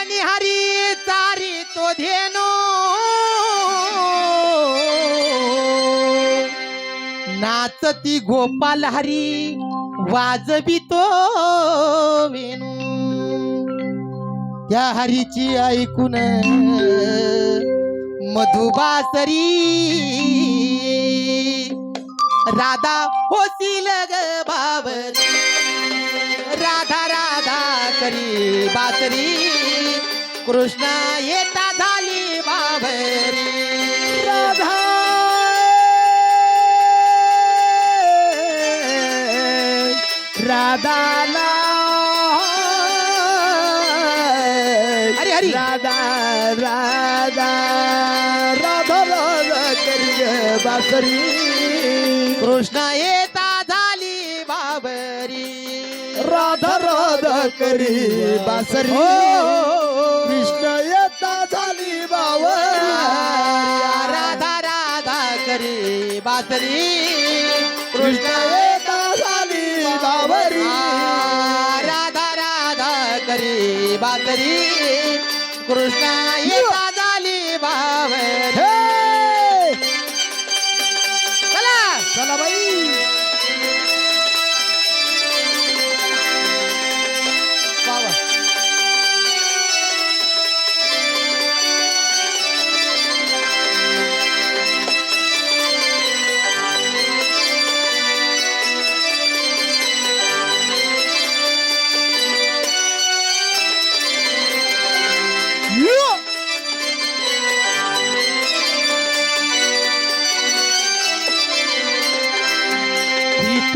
बनिहारी चारी तो धेनो। नाचती गोपाल हरी वाजवी तो वेणू। त्या हरीची ऐकून मधुबासरी राधा होतील ग बाबरी। राधा राधा करी बासरी. कृष्ण येता झाली बाबरी राधा. राधाला. हरी हरी राधा राधा. राधा राधा करी बासरी. करी बासरी. हो. कृष्ण येता झाली बावर राधा राधा करी बासरी. कृष्ण येता झाली बावरी आ, राधा राधा करी बासरी. कृष्ण येता झाली बाबरी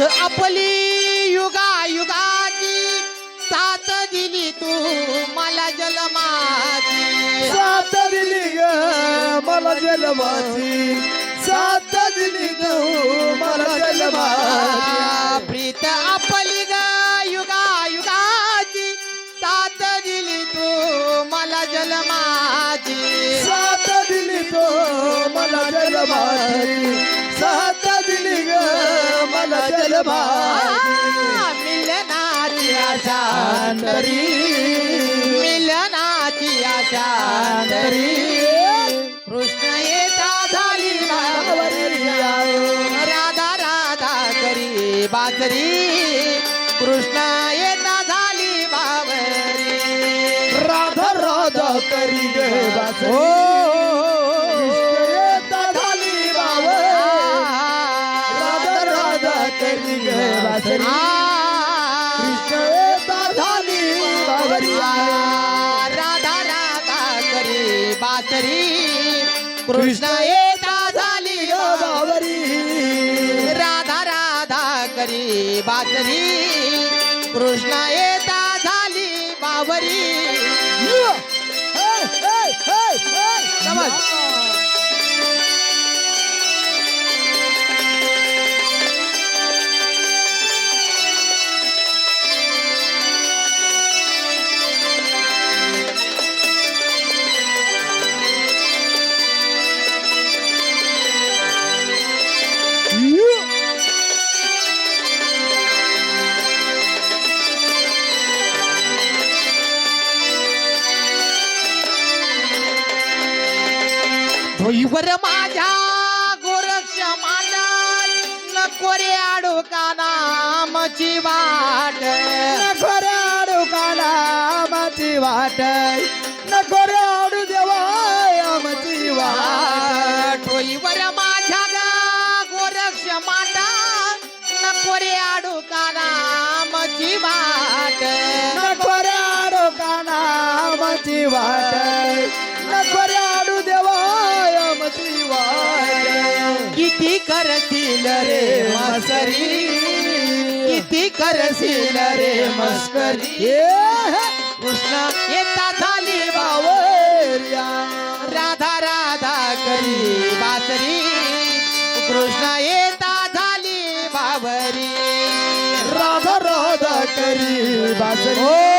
आपली युगा युगाची साथ दिली तू मला जलमाची साथ दिली ग मला जन्माची. साथ दिली तू मला जन्माची. प्रीत आपली ग युगा युगाची साथ दिली तू मला जलमाची साथ दिली तो मला जन्माची. साथ मिलनाची आशा अंतरी मिलनाची आशा अंतरी. कृष्ण येता झाली बावरी राधा राधा करी बासरी. कृष्ण येता झाली बावरी. राधा राधा करी कृष्ण येता झाली बावरी राधा राधा करी बासरी. कृष्ण येता झाली ग बावरी राधा राधा करी बासरी. कृष्ण येता झाली बावरी हे, हे, हे, हे. समज. धोईवर माझ्या गोरक्ष मांडल नको रे आडो का नामची वाट नको रे आडू काना आमची वाट करतील रे मस्करी? किती करशील रे मस्करी? कृष्ण येता झाली बावरिया राधा राधा करी बासरी. कृष्ण येता झाली बावरी. राधा राधा करी बासरी.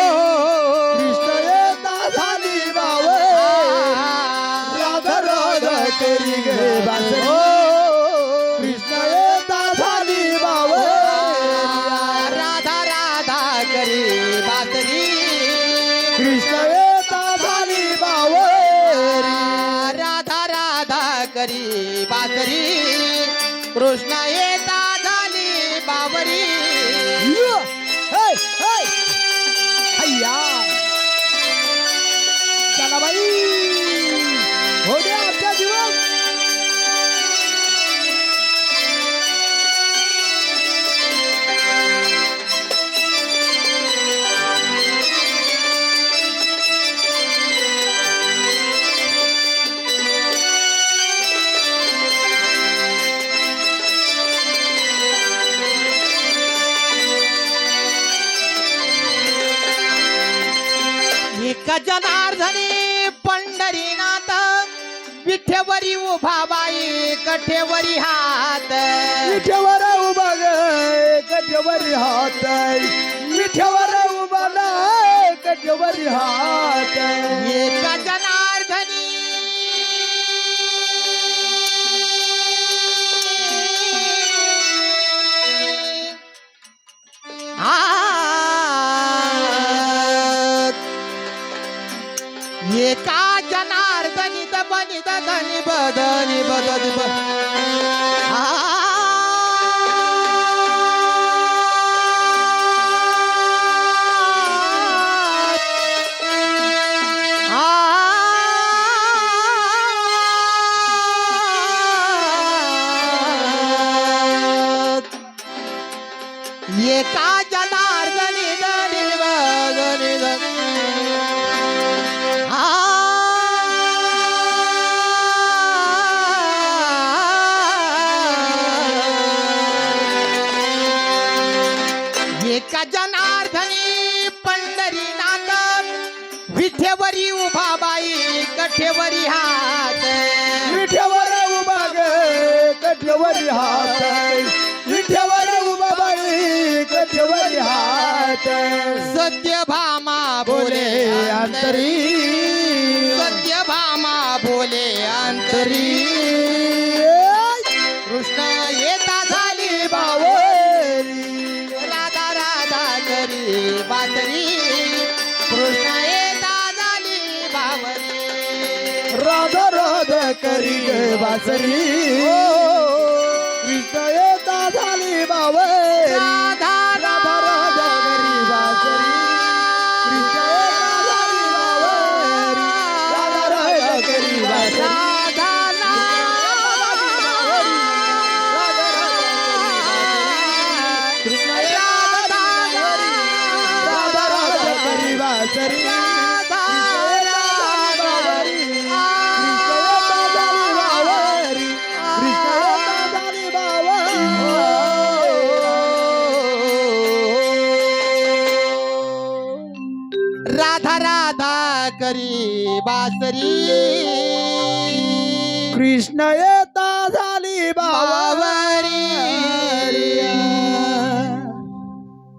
कृष्णवेता झाली राधा राधा करी बासरी. कृष्ण विठेवरी उभा बाई कठेवरी हात. मिठ्यावर उभा ग कठ्यावर हात. मिठ्यावर उभा ना कठ्यावर हात. एक जनार्दनी धनी बदनी बदनी ब एका जनार्दनी पंढरीनाथ विठेवरी उभा बाई कठेवरी हात. मिठ्यावर उभा ग कठ्यावर हात. मिठ्यावर उभा बाई कठ्यावर हात. सत्यभामा बोले अंतरी. बासरी. कृष्ण येता झाली बावरी. राधा राधा राधा करी बासरी. कृष्ण येता झाली बावरी.